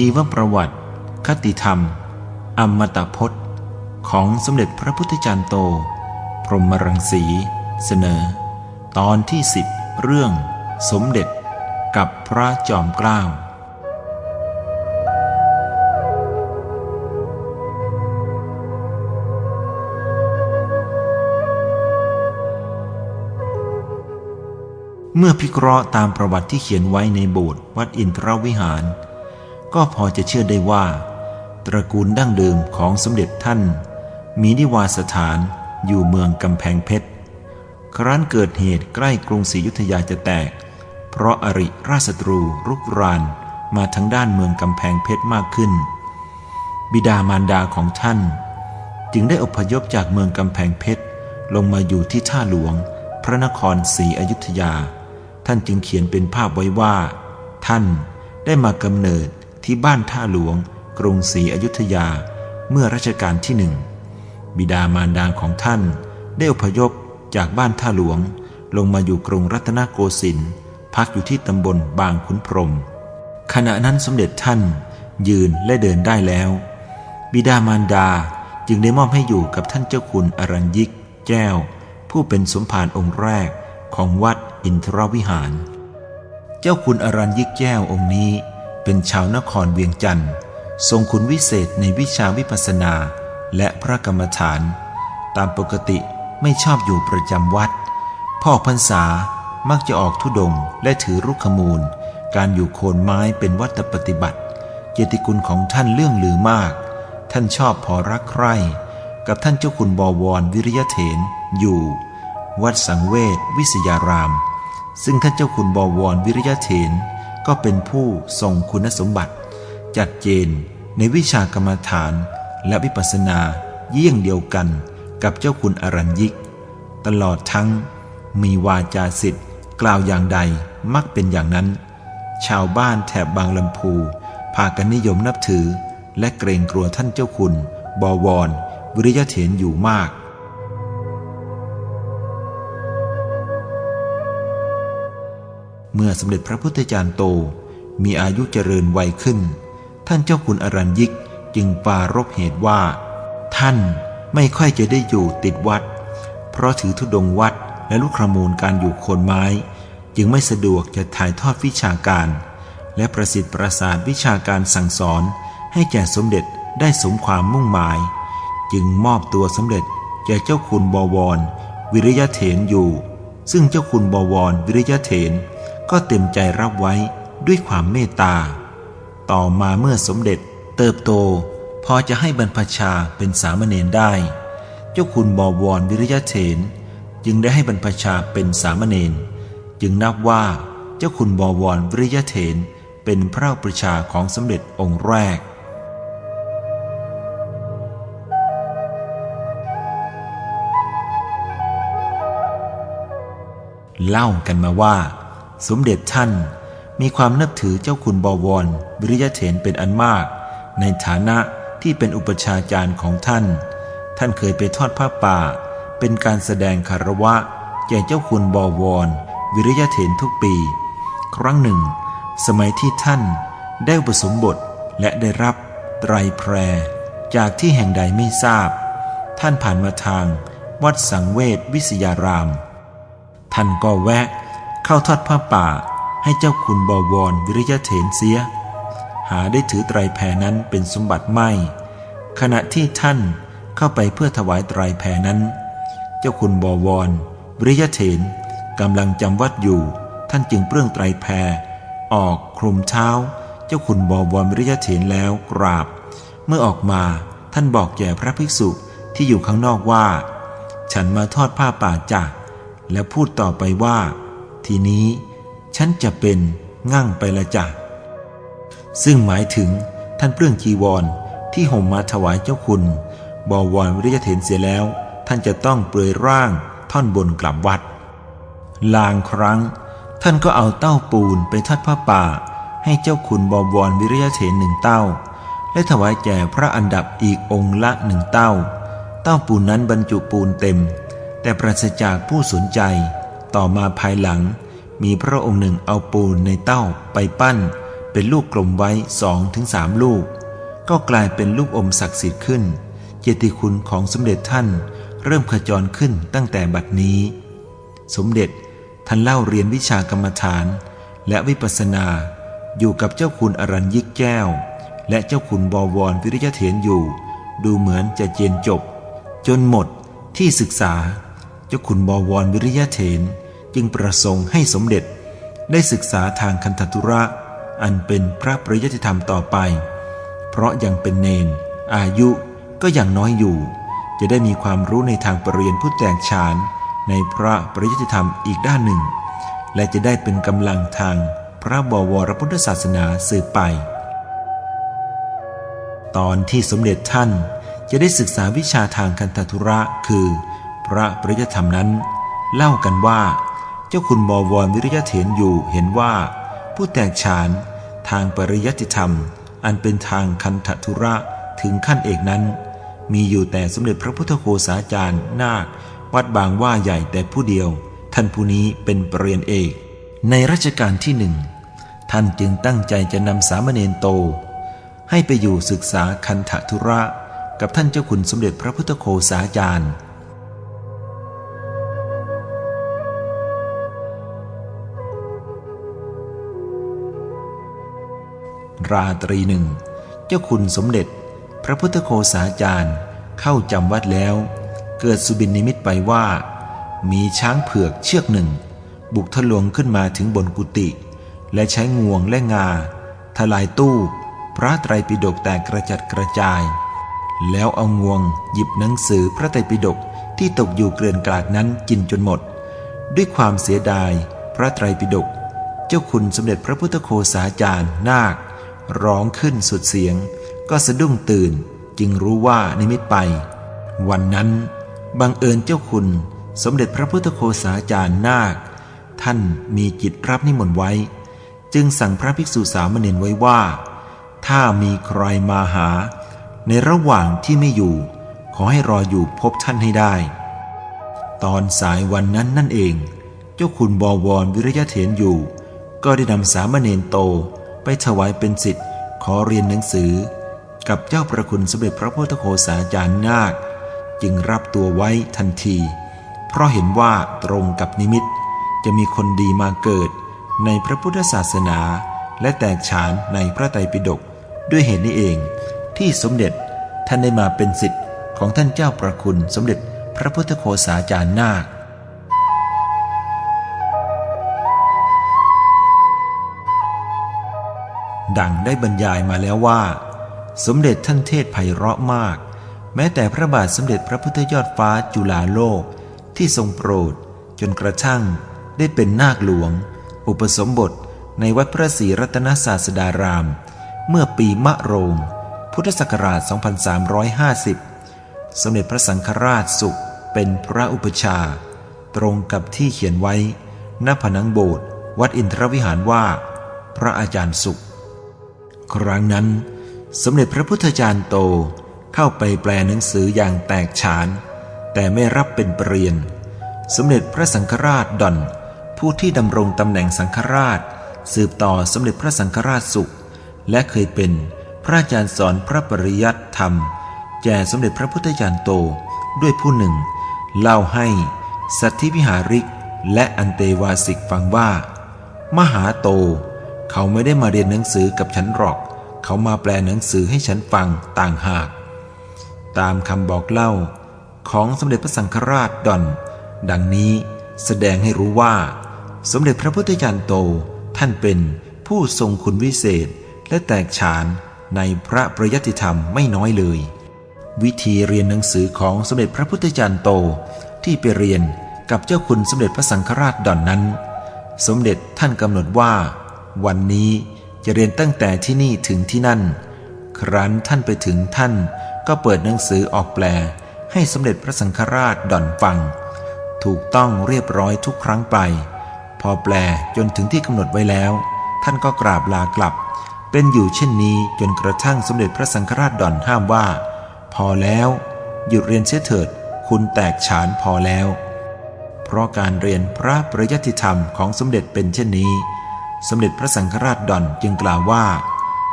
ชีวประวัติ คติธรรม อมตะพจน์ ของสมเด็จพระพุทธจารย์โต พรหมรังสี เสนอ ตอนที่สิบเรื่อง สมเด็จกับพระจอมเกล้าเมื่อพิเคราะห์ตามประวัติที่เขียนไว้ในโบสถ์วัดอินทรวิหาร ก็พอจะเชื่อได้ว่า ตระกูลดั้งเดิมของสมเด็จท่าน มีนิวาสถานอยู่เมืองกำแพงเพชร ครั้นเกิดเหตุใกล้กรุงศรีอยุธยาจะแตก เพราะอริราชศัตรูรุกรานมาทั้งด้านเมืองกำแพงเพชรมากขึ้น บิดามารดาของท่าน จึงได้อพยพจากเมืองกำแพงเพชรลงมาอยู่ที่ท่าหลวง พระนครศรีอยุธยา ท่านจึงเขียนเป็นภาพไว้ว่า ท่านได้มากำเนิด ที่บ้านท่าหลวง กรุงศรีอยุธยา เมื่อรัชกาลที่หนึ่ง บิดามารดาของท่านได้อพยพจากบ้านท่าหลวง ลงมาอยู่กรุงรัตนโกสินทร์พักอยู่ที่ตำบลบางขุนพรม ขณะนั้นสมเด็จท่านยืนและเดินได้แล้ว บิดามารดาจึงได้มอบให้อยู่กับท่านเจ้าคุณอรัญยิก แก้ว ผู้เป็นสมภารองค์แรกของวัดอินทรวิหาร เจ้าคุณอรัญยิกแก้วองค์นี้ เป็นชาวนครเวียงจันทร์ทรงคุณวิเศษในวิชาวิปัสนาและพระกรรมฐาน ตามปกติไม่ชอบอยู่ประจำวัด พ่อพรรษามักจะออกทุดงค์และถือรุกขมูล การอยู่โคนไม้เป็นวัตปฏิบัติเกียรติคุณของท่านเรื่องลือมาก ท่านชอบพอรักใคร่กับท่านเจ้าคุณบวรวิริยเถนอยู่ วัดสังเวชวิสยาราม ซึ่งท่านเจ้าคุณบวรวิริยเถน ก็เป็นผู้ทรงคุณสมบัติ จัดเจนในวิชากรรมฐานและวิปัสสนาเยี่ยงเดียวกันกับเจ้าคุณอรัญยิก ตลอดทั้งมีวาจาสิทธิ์กล่าวอย่างใดมักเป็นอย่างนั้น ชาวบ้านแถบบางลำพู พากันนิยมนับถือ และเกรงกลัวท่านเจ้าคุณบวร วิริยเถนอยู่มาก เมื่อสมเด็จพระพุทธจารย์โต มีอายุเจริญวัยขึ้น ท่านเจ้าคุณอรัญยิกจึงปารบเหตุว่า ท่านไม่ค่อยจะได้อยู่ติดวัด เพราะถือธุดงวัดและลูกขมูลการอยู่โคนไม้ จึงไม่สะดวกจะถ่ายทอดวิชาการ และประสิทธิ์ประสาทวิชาการสั่งสอน ให้แก่สมเด็จได้สมความมุ่งหมาย จึงมอบตัวสมเด็จแก่เจ้าคุณบวร วิริยเถนอยู่ ซึ่งเจ้าคุณบวร วิริยเถน ก็เต็มใจรับไว้ด้วยความเมตตา ต่อมาเมื่อสมเด็จเติบโต พอจะให้บรรพชาเป็นสามเณรได้ เจ้าคุณบวรวิริยเถนจึงได้ให้บรรพชาเป็นสามเณรจึงนับว่าเจ้าคุณบวรวิริยเถนเป็นพระประชาของสมเด็จองค์แรกเล่ากันมาว่า สมเด็จท่านมีความนับถือเจ้าคุณบวรวิริยเถนเป็นอันมาก ในฐานะที่เป็นอุปชาจารย์ของท่าน ท่านเคยไปทอดผ้าป่า เป็นการแสดงคารวะแก่เจ้าคุณบวรวิริยเถนทุกปี ครั้งหนึ่ง สมัยที่ท่านได้อุปสมบทและได้รับไตรแพร จากที่แห่งใดไม่ทราบ ท่านผ่านมาทางวัดสังเวชวิสยาราม ท่านก็แวะ เข้าทอดผ้าป่าให้เจ้าคุณบวรวิริยเถนเสีย หาได้ถือไตรแพรนั้นเป็นสมบัติไม่ ขณะที่ท่านเข้าไปเพื่อถวายไตรแพรนั้น เจ้าคุณบวรวิริยเถนกำลังจำวัดอยู่ ท่านจึงเปลื้องไตรแพรออกคลุมเท้า เจ้าคุณบวรวิริยเถนแล้วกราบ เมื่อออกมาท่านบอกแก่พระภิกษุที่อยู่ข้างนอกว่า ฉันมาทอดผ้าป่าจากแล้วพูดต่อไปว่า ทีนี้ฉันจะเป็นง่างไปละจ้ะซึ่งหมายถึงท่านเปลื้องจีวรที่ห่มมาถวายเจ้าคุณบวรวิริยเถนเสียแล้ว ท่านจะต้องเปลือยร่างท่อนบนกลับวัด ลางครั้ง ท่านก็เอาเต้าปูนไปทัดผ้าป่า ให้เจ้าคุณบวรวิริยเถนหนึ่งเต้า และถวายแก่พระอันดับอีกองค์ละหนึ่งเต้า เต้าปูนนั้นบรรจุปูนเต็ม แต่ปราศจากผู้สนใจ ต่อมาภายหลัง มีพระองค์หนึ่งเอาปูนในเต้าไปปั้น เป็นลูกกลมไว้สองถึงสามลูก ก็กลายเป็นลูกอมศักดิ์สิทธิ์ขึ้น เจติคุณของสมเด็จท่านเริ่มขจรขึ้นตั้งแต่บัดนี้ สมเด็จท่านเล่าเรียนวิชากรรมฐาน และวิปัสสนาอยู่กับเจ้าคุณอรัญยิกแก้ว และเจ้าคุณบวรวิริยะเถนอยู่ ดูเหมือนจะเจนจบ จนหมดที่ศึกษา เจ้าคุณบวรวิริยะเถนจึงประสงค์ให้สมเด็จได้ศึกษาทางคันธทุระ อันเป็นพระปริยติธรรมต่อไป เพราะยังเป็นเนน อายุก็ยังน้อยอยู่ จะได้มีความรู้ในทางปรริญญาผู้แตกฉานในพระปริยติธรรมอีกด้านหนึ่ง และจะได้เป็นกำลังทางพระบวรพุทธศาสนาสืบไป ตอนที่สมเด็จท่านจะได้ศึกษาวิชาทางคันธทุระคือ พระปริยธรรมนั้น เล่ากันว่า เจ้าคุณบวรวิริยะเถนอยู่เห็นว่า ผู้แตกฉานทางปริยัติธรรม อันเป็นทางคันธทุระถึงขั้นเอกนั้น มีอยู่แต่สมเด็จพระพุทธโฆษาจารย์นาควัดบางว่าใหญ่แต่ผู้เดียว ท่านผู้นี้เป็นปรริญญาเอก ในรัชกาลที่หนึ่งท่านจึงตั้งใจจะนำสามเณรโต ให้ไปอยู่ศึกษาคันธทุระ กับท่านเจ้าคุณสมเด็จพระพุทธโฆษาจารย์ ราตรีหนึ่ง เจ้าคุณสมเด็จ พระพุทธโฆษาจารย์ เข้าจำวัดแล้ว เกิดสุบินนิมิตไปว่า มีช้างเผือกเชือกหนึ่ง บุกทะลวงขึ้นมาถึงบนกุฏิและใช้งวงและงา ทลายตู้ พระไตรปิฎกแตกกระจัดกระจาย แล้วเอางวงหยิบหนังสือพระไตรปิฎกที่ตกอยู่เกลื่อนกลาดนั้นกินจนหมด ด้วยความเสียดายพระไตรปิฎกเจ้าคุณสมเด็จพระพุทธโฆษาจารย์นาค ร้องขึ้นสุดเสียง ก็สะดุ้งตื่นจึงรู้ว่านิมิตไป วันนั้นบังเอิญเจ้าคุณ สมเด็จพระพุทธโฆษาจารย์นาค ท่านมีจิตรับนิมนต์ไว้ จึงสั่งพระภิกษุสามเณรไว้ว่า ถ้ามีใครมาหา ในระหว่างที่ไม่อยู่ ขอให้รออยู่พบท่านให้ได้ ตอนสายวันนั้นนั่นเอง เจ้าคุณบวรวิริยะเถนอยู่ ก็ได้นำสามเณรโต ไปถวายเป็นสิทธิ์ขอเรียนหนังสือ กับเจ้าประคุณสมเด็จพระพุทธโฆษาจารย์นาค จึงรับตัวไว้ทันที เพราะเห็นว่าตรงกับนิมิตจะมีคนดีมาเกิดในพระพุทธศาสนา และแตกฉานในพระไตรปิฎกด้วยเหตุนี้เอง ที่สมเด็จท่านได้มาเป็นสิทธิ์ของท่านเจ้าประคุณสมเด็จพระพุทธโฆษาจารย์นาค ดังได้บรรยายมาแล้วว่า สมเด็จท่านเทศไพเราะมาก แม้แต่พระบาทสมเด็จพระพุทธยอดฟ้าจุฬาโลกที่ทรงโปรด จนกระทั่งได้เป็นนาคหลวง อุปสมบทในวัดพระศรีรัตนศาสดาราม เมื่อปีมะโรง พุทธศักราช 2350 สมเด็จพระสังฆราชสุขเป็นพระอุปชา ตรงกับที่เขียนไว้หน้าผนังโบสถ์วัดอินทรวิหารว่า พระอาจารย์สุข ครั้งนั้น สมเด็จพระพุทธจารย์โตเข้าไปแปลหนังสืออย่างแตกฉาน แต่ไม่รับเป็นปรริญญาสมเด็จพระสังฆราชดอนผู้ที่ดำรงตำแหน่งสังฆราช สืบต่อสมเด็จพระสังฆราชสุข และเคยเป็นพระอาจารย์สอนพระปริยัติธรรม แก่สมเด็จพระพุทธจารย์โตด้วยผู้หนึ่ง เล่าให้สัตธิวิหาริกและอันเตวาสิกฟังว่า มหาโต เขาไม่ได้มาเรียนหนังสือกับฉันหรอก เขามาแปลหนังสือให้ฉันฟังต่างหาก ตามคำบอกเล่า ของสมเด็จพระสังฆราชดอน ดังนี้แสดงให้รู้ว่า สมเด็จพระพุทธจารย์โตท่านเป็นผู้ทรงคุณวิเศษและแตกฉานในพระประยัติธรรมไม่น้อยเลย วิธีเรียนหนังสือของสมเด็จพระพุทธจารย์โตที่ไปเรียนกับเจ้าคุณสมเด็จพระสังฆราชดอนนั้น สมเด็จท่านกำหนดว่า วันนี้จะเรียนตั้งแต่ที่นี่ถึงที่นั่น ครั้นท่านไปถึงท่าน ก็เปิดหนังสือออกแปล ให้สมเด็จพระสังฆราชด่อนฟัง ถูกต้องเรียบร้อยทุกครั้งไป พอแปลจนถึงที่กำหนดไว้แล้ว ท่านก็กราบลากลับ เป็นอยู่เช่นนี้จนกระทั่งสมเด็จพระสังฆราชด่อนห้ามว่า พอแล้ว หยุดเรียนเสียเถิด คุณแตกฉานพอแล้ว เพราะการเรียนพระประยัติธรรมของสมเด็จเป็นเช่นนี้ สมเด็จพระสังฆราชดอนจึงกล่าวว่า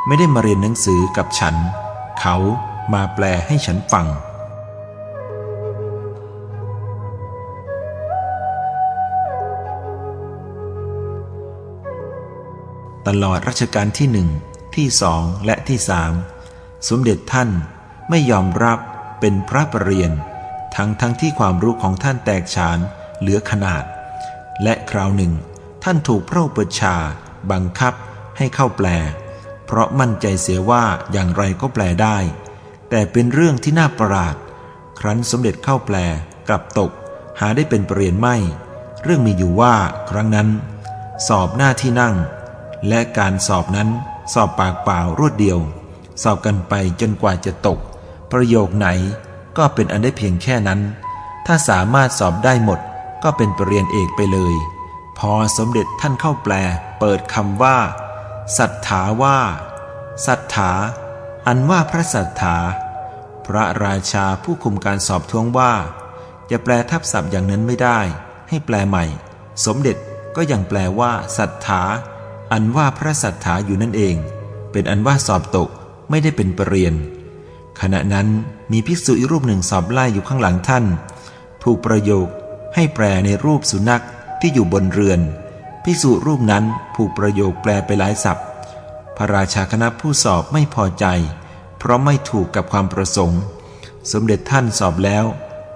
ไม่ได้มาเรียนหนังสือกับฉัน เขามาแปลให้ฉันฟัง ตลอดรัชกาลที่หนึ่งที่สองและที่สามสมเด็จท่านไม่ยอมรับเป็นพระประเรียน ทั้งทั้งที่ความรู้ของท่านแตกฉานเหลือขนาด และคราวหนึ่ง ท่านถูกพระอุปชาบังคับให้เข้าแปล เพราะมั่นใจเสียว่าอย่างไรก็แปลได้ แต่เป็นเรื่องที่น่าประหลาด ครั้นสมเด็จเข้าแปลกลับตก หาได้เป็นประเรียนไม่ เรื่องมีอยู่ว่าครั้งนั้น สอบหน้าที่นั่ง และการสอบนั้นสอบปากเปล่ารวดเดียว สอบกันไปจนกว่าจะตก ประโยคไหนก็เป็นอันได้เพียงแค่นั้น ถ้าสามารถสอบได้หมดก็เป็นปรริญญาเอกไปเลย พอสมเด็จท่านเข้าแปล เปิดคำว่า สัทธาว่าสัทธาอันว่าพระสัทธาพระราชาผู้คุมการสอบทวงว่า จะแปลทับศัพท์อย่างนั้นไม่ได้ ให้แปลใหม่ สมเด็จก็ยังแปลว่าสัทธาอันว่าพระสัทธาอยู่นั่นเอง เป็นอันว่าสอบตกไม่ได้เป็นปรริญญาขณะนั้นมีภิกษุอีกรูปหนึ่งสอบไล่อยู่ข้างหลังท่านผูกประโยคให้แปลในรูปสุนัข ที่อยู่บนเรือน ภิกษุรูปนั้นผูกประโยคแปลไปหลายศัพท์ พระราชาคณะผู้สอบไม่พอใจ เพราะไม่ถูกกับความประสงค์ สมเด็จท่านสอบแล้ว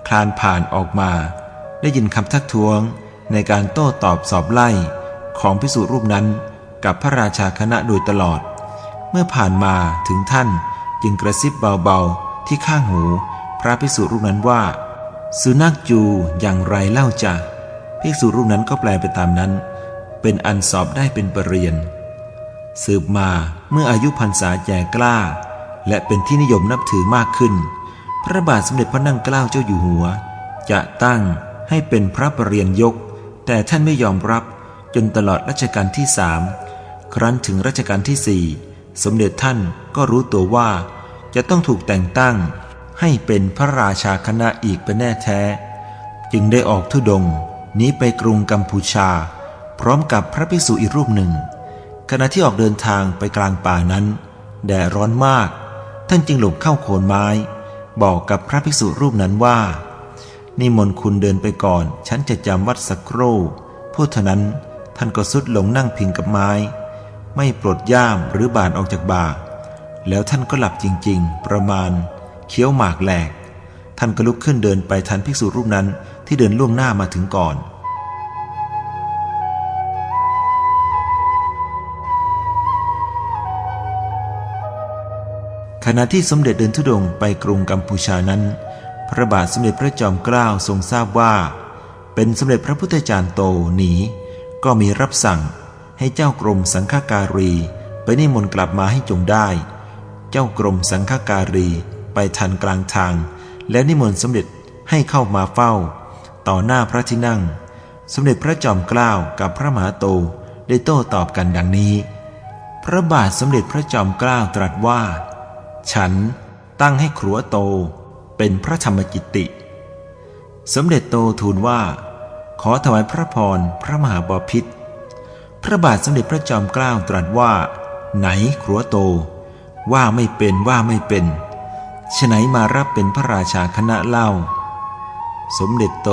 คลานผ่านออกมา ได้ยินคำทักท้วงในการโต้ตอบสอบไล่ ของภิกษุรูปนั้นกับพระราชาคณะโดยตลอด เมื่อผ่านมาถึงท่านจึงกระซิบเบาๆ ที่ข้างหู พระภิกษุรูปนั้นว่า สุนัขจูอย่างไรเล่าจ้ะ ภิกษุรูปนั้นก็แปลไปตามนั้น เป็นอันสอบได้เป็นปรริญญาสืบมาเมื่ออายุพรรษาแก่กล้า และเป็นที่นิยมนับถือมากขึ้น พระบาทสมเด็จพระนั่งเกล้าเจ้าอยู่หัว จะตั้งให้เป็นพระปรริญญายก แต่ท่านไม่ยอมรับจนตลอดรัชกาลที่สามครั้นถึงรัชกาลที่สี่สมเด็จท่านก็รู้ตัวว่าจะต้องถูกแต่งตั้งให้เป็นพระราชาคณะอีกเป็นแน่แท้ จึงได้ออกทุดง นีไปกรุงกัมพูชา พร้อมกับพระภิกษุอีกรูปหนึ่ง ขณะที่ออกเดินทางไปกลางป่านั้น แดดร้อนมาก ท่านจึงหลบเข้าโคนไม้ บอกกับพระภิกษุรูปนั้นว่านี่มนคุณเดินไปก่อน ฉันจะจำวัดสักครู่พูดเท่านั้นท่านก็สุดลงนั่งพิงกับไม้ ไม่ปลดย่ามหรือบานออกจากบ่า แล้วท่านก็หลับจริง ๆ ประมาณเคี้ยวหมากแหลก ท่านก็ลุกขึ้นเดินไปทันภิกษุรูปนั้น ที่เดินล่วงหน้ามาถึงก่อน ขณะที่สมเด็จเดินทุดงไปกรุงกัมพูชานั้น พระบาทสมเด็จพระจอมเกล้าทรงทราบว่า เป็นสมเด็จพระพุทธจารย์โตหนี ก็มีรับสั่งให้เจ้ากรมสังฆาการี ไปนิมนต์กลับมาให้จงได้ เจ้ากรมสังฆาการีไปทันกลางทาง แล้วนิมนต์สมเด็จให้เข้ามาเฝ้า ต่อหน้าพระที่นั่ง สมเด็จพระจอมเกล้ากับพระมหาโตได้โต้ตอบกันดังนี้ พระบาทสมเด็จพระจอมเกล้าตรัสว่า ฉันตั้งให้ครัวโตเป็นพระธรรมจิตติ สมเด็จโตทูลว่า ขอถวายพระพรพระมหาบพิตรพระบาทสมเด็จพระจอมเกล้าตรัสว่า ไหนครัวโต ว่าไม่เป็นว่าไม่เป็นฉไหนมารับเป็นพระราชาคณะเล่า สมเด็จโต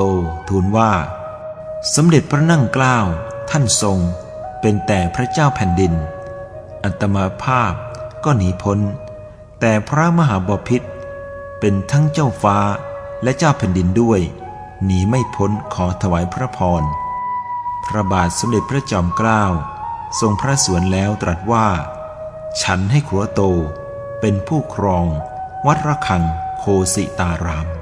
ทูลว่า สมเด็จพระนั่งเกล้าท่านทรงเป็นแต่พระเจ้าแผ่นดิน อัตมาภาพก็หนีพ้น แต่พระมหาบพิษเป็นทั้งเจ้าฟ้าและเจ้าแผ่นดินด้วยหนีไม่พ้นขอถวายพระพร พระบาทสมเด็จพระจอมเกล้าทรงพระสวนแล้วตรัสว่า ฉันให้ครัวโตเป็นผู้ครอง วัดระฆังโคสิตาราม